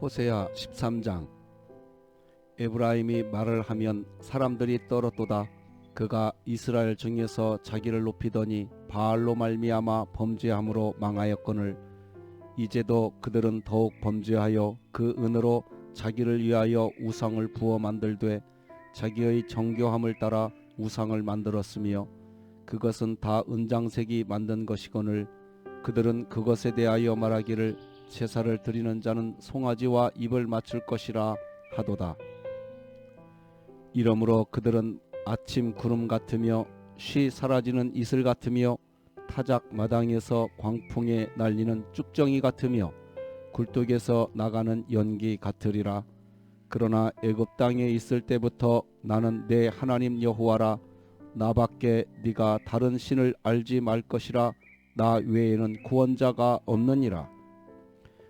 호세야 13장. 에브라임이 말을 하면 사람들이 떨었도다. 그가 이스라엘 중에서 자기를 높이더니 바알로 말미암아 범죄함으로 망하였거늘 이제도 그들은 더욱 범죄하여 그 은으로 자기를 위하여 우상을 부어 만들되 자기의 정교함을 따라 우상을 만들었으며 그것은 다 은장색이 만든 것이거늘 그들은 그것에 대하여 말하기를 제사를 드리는 자는 송아지와 입을 맞출 것이라 하도다. 이러므로 그들은 아침 구름 같으며 쉬 사라지는 이슬 같으며 타작 마당에서 광풍에 날리는 쭉정이 같으며 굴뚝에서 나가는 연기 같으리라. 그러나 애굽 땅에 있을 때부터 나는 내 하나님 여호와라. 나밖에 네가 다른 신을 알지 말 것이라. 나 외에는 구원자가 없느니라.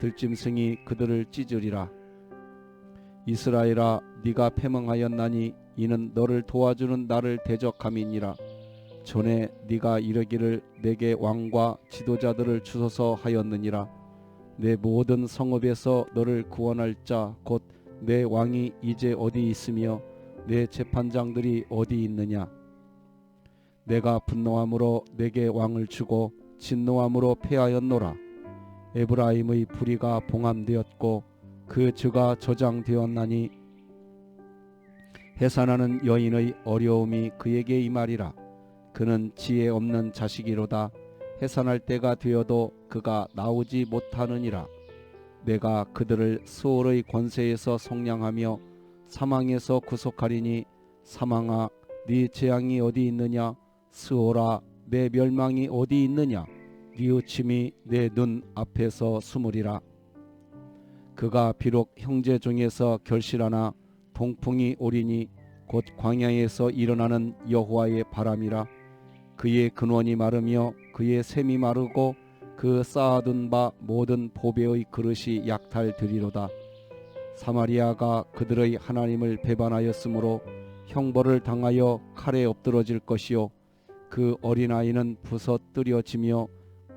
들짐승이 그들을 찢으리라. 이스라엘아 네가 패망하였나니 이는 너를 도와주는 나를 대적함이니라. 전에 네가 이르기를 내게 왕과 지도자들을 주소서 하였느니라. 내 모든 성읍에서 너를 구원할 자 곧 내 왕이 이제 어디 있으며 내 재판장들이 어디 있느냐. 내가 분노함으로 내게 왕을 주고 진노함으로 패하였노라. 에브라임의 불의가 봉함되었고 그 죄가 저장되었나니 해산하는 여인의 어려움이 그에게 임하리라. 그는 지혜 없는 자식이로다. 해산할 때가 되어도 그가 나오지 못하느니라. 내가 그들을 수월의 권세에서 속량하며 사망에서 구속하리니 사망아 네 재앙이 어디 있느냐 스오라 내 멸망이 어디 있느냐 뉘우침이 내 눈 앞에서 숨으리라. 그가 비록 형제 중에서 결실하나 동풍이 오리니 곧 광야에서 일어나는 여호와의 바람이라. 그의 근원이 마르며 그의 샘이 마르고 그 쌓아둔 바 모든 보배의 그릇이 약탈되리로다. 사마리아가 그들의 하나님을 배반하였으므로 형벌을 당하여 칼에 엎드러질 것이요 그 어린아이는 부서뜨려지며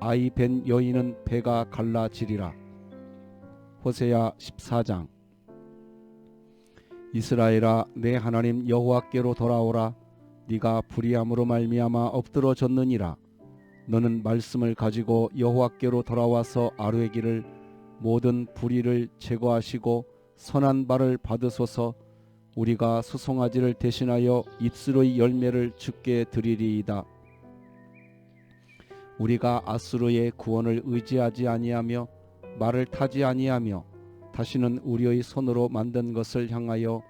아이 벤 여인은 배가 갈라지리라. 호세야 14장 이스라엘아 내 하나님 여호와께로 돌아오라 네가 불의함으로 말미암아 엎드러졌느니라 너는 말씀을 가지고 여호와께로 돌아와서 아뢰 기를 모든 불의를 제거하시고 선한 발을 받으소서 우리가 수송아지를 대신하여 입술의 열매를 주께 드리리이다. 우리가 아수르의 구원을 의지하지 아니하며 말을 타지 아니하며 다시는 우리의 손으로 만든 것을 향하여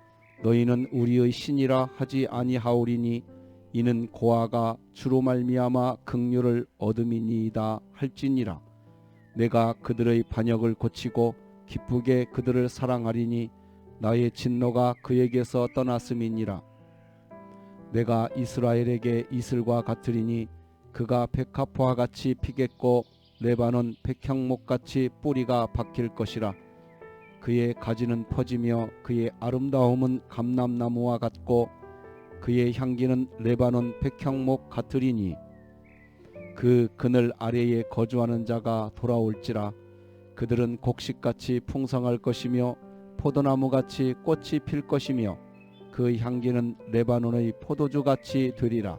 너희는 우리의 신이라 하지 아니하오리니 이는 고아가 주로 말미암아 긍휼을 얻음이니이다 할지니라. 내가 그들의 반역을 고치고 기쁘게 그들을 사랑하리니 나의 진노가 그에게서 떠났음이니라. 내가 이스라엘에게 이슬과 같으리니 그가 백합화 같이 피겠고 레바논 백향목 같이 뿌리가 박힐 것이라. 그의 가지는 퍼지며 그의 아름다움은 감람나무와 같고 그의 향기는 레바논 백향목 같으리니. 그 그늘 아래에 거주하는 자가 돌아올지라. 그들은 곡식같이 풍성할 것이며 포도나무같이 꽃이 필 것이며 그 향기는 레바논의 포도주같이 되리라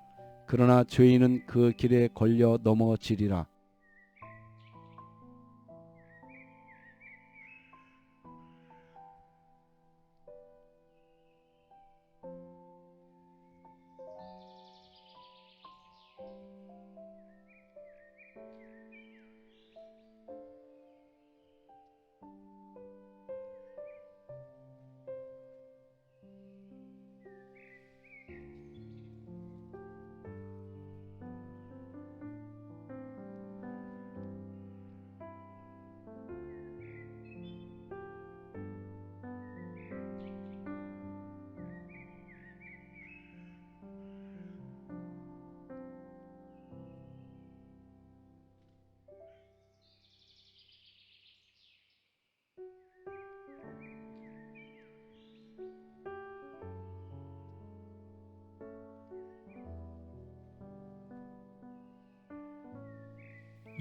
그러나 죄인은 그 길에 걸려 넘어지리라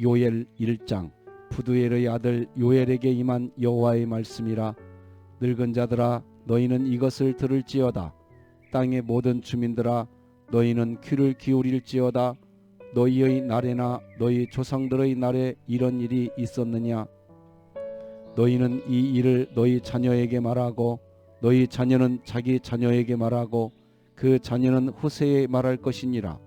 요엘 1장 푸두엘의 아들 요엘에게 임한 여호와의 말씀이라. 늙은 자들아 너희는 이것을 들을지어다. 땅의 모든 주민들아 너희는 귀를 기울일지어다. 너희의 날에나 너희 조상들의 날에 이런 일이 있었느냐? 너희는 이 일을 너희 자녀에게 말하고 너희 자녀는 자기 자녀에게 말하고 그 자녀는 후세에 말할 것이니라.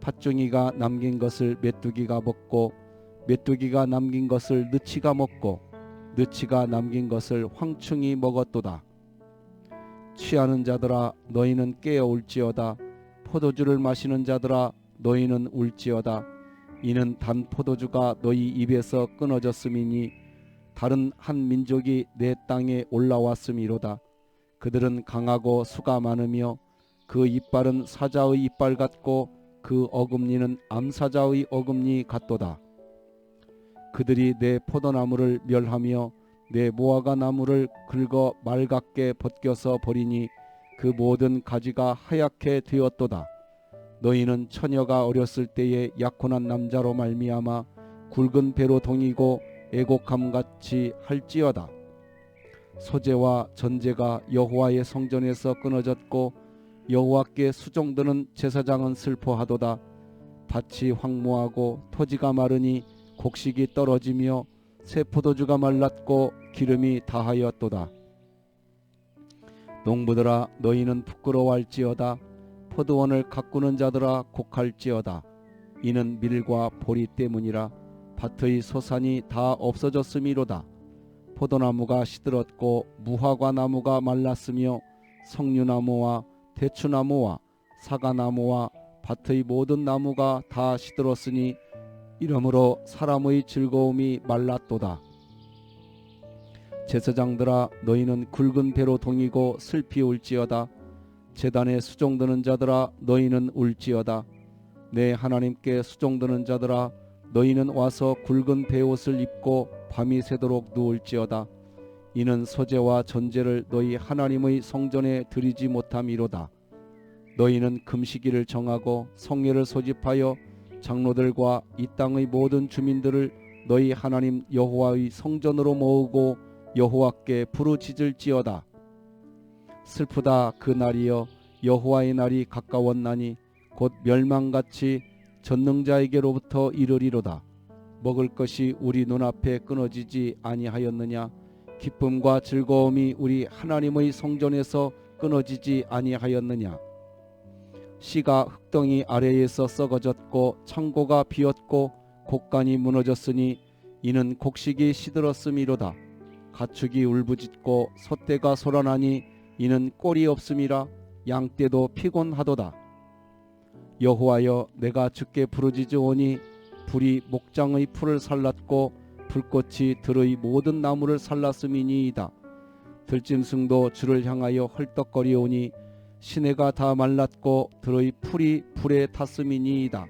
팥종이가 남긴 것을 메뚜기가 먹고 메뚜기가 남긴 것을 느치가 먹고 느치가 남긴 것을 황충이 먹었도다. 취하는 자들아 너희는 깨어 울지어다. 포도주를 마시는 자들아 너희는 울지어다. 이는 단 포도주가 너희 입에서 끊어졌음이니 다른 한 민족이 내 땅에 올라왔음이로다. 그들은 강하고 수가 많으며 그 이빨은 사자의 이빨 같고 그 어금니는 암사자의 어금니 같도다. 그들이 내 포도나무를 멸하며 내 무화과 나무를 긁어 말갛게 벗겨서 버리니 그 모든 가지가 하얗게 되었도다. 너희는 처녀가 어렸을 때에 약혼한 남자로 말미암아 굵은 배로 동이고 애곡함 같이 할지어다. 소재와 전제가 여호와의 성전에서 끊어졌고 여호와께 수종드는 제사장은 슬퍼하도다. 밭이 황무하고 토지가 마르니 곡식이 떨어지며 새 포도주가 말랐고 기름이 다하였도다. 농부들아 너희는 부끄러워할지어다. 포도원을 가꾸는 자들아 곡할지어다. 이는 밀과 보리 때문이라 밭의 소산이 다 없어졌음이로다. 포도나무가 시들었고 무화과 나무가 말랐으며 석류나무와 대추나무와 사과나무와 밭의 모든 나무가 다 시들었으니 이러므로 사람의 즐거움이 말랐도다. 제사장들아 너희는 굵은 배로 동이고 슬피 울지어다. 제단에 수종드는 자들아 너희는 울지어다. 내 하나님께 수종드는 자들아 너희는 와서 굵은 배옷을 입고 밤이 새도록 누울지어다. 이는 소재와 전제를 너희 하나님의 성전에 드리지 못함이로다. 너희는 금식일을 정하고 성례를 소집하여 장로들과 이 땅의 모든 주민들을 너희 하나님 여호와의 성전으로 모으고 여호와께 부르짖을지어다. 슬프다 그 날이여 여호와의 날이 가까웠나니 곧 멸망같이 전능자에게로부터 이르리로다. 먹을 것이 우리 눈앞에 끊어지지 아니하였느냐? 기쁨과 즐거움이 우리 하나님의 성전에서 끊어지지 아니하였느냐? 씨가 흙덩이 아래에서 썩어졌고 창고가 비었고 곡간이 무너졌으니 이는 곡식이 시들었음이로다. 가축이 울부짖고 소떼가 소란하니 이는 꼴이 없음이라 양떼도 피곤하도다. 여호와여 내가 주께 부르짖으오니 불이 목장의 풀을 살랐고 불꽃이 들의 모든 나무를 살랐음이니이다. 들짐승도 주를 향하여 헐떡거리오니 시내가 다 말랐고 들의 풀이 불에 탔음이니이다.